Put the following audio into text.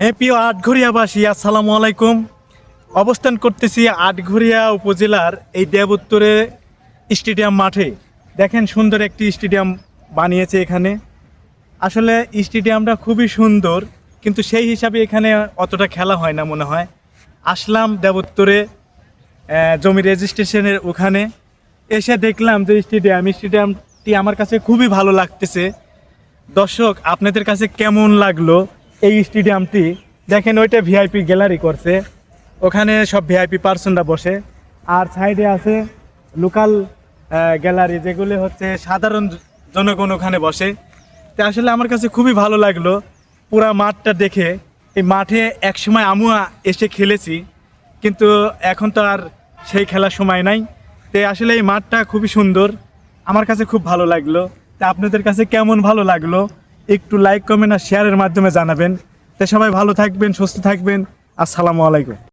হ্যাঁ প্রিয় আটঘরিয়াবাসী, আসসালামু আলাইকুম। অবস্থান করতেছি আটঘরিয়া উপজেলার এই দেবোত্তরে স্টেডিয়াম মাঠে। দেখেন সুন্দর একটি স্টেডিয়াম বানিয়েছে এখানে। আসলে স্টেডিয়ামটা খুবই সুন্দর, কিন্তু সেই হিসাবে এখানে অতটা খেলা হয় না মনে হয়। আসলাম দেবোত্তরে জমি রেজিস্ট্রেশনের ওখানে। এসে দেখলাম যে স্টেডিয়াম, স্টেডিয়ামটি আমার কাছে খুবই ভালো লাগতেছে। দর্শক, আপনাদের কাছে কেমন লাগল? এই স্টেডিয়ামটি, দেখেন ওইটা ভিআইপি গ্যালারি করছে। ওখানে সব ভিআইপি পার্সনরা বসে। আর সাইডে আছে লোকাল গ্যালারি যেগুলি হচ্ছে সাধারণ জনগণ ওখানে বসে। তো আসলে আমার কাছে খুবই ভালো লাগল পুরা মাঠটা দেখে। এই মাঠে একসময় আমু এসে খেলেছি, কিন্তু এখন তো আর সেই খেলার সময় নাই। তো আসলে এই মাঠটা খুবই সুন্দর। আমার কাছে খুব ভালো লাগল। তা আপনাদের কাছে কেমন ভালো লাগল? একটু লাইক কমেন্ট আর শেয়ারের মাধ্যমে জানাবেন। তো সবাই ভালো থাকবেন, সুস্থ থাকবেন। আসসালামু আলাইকুম।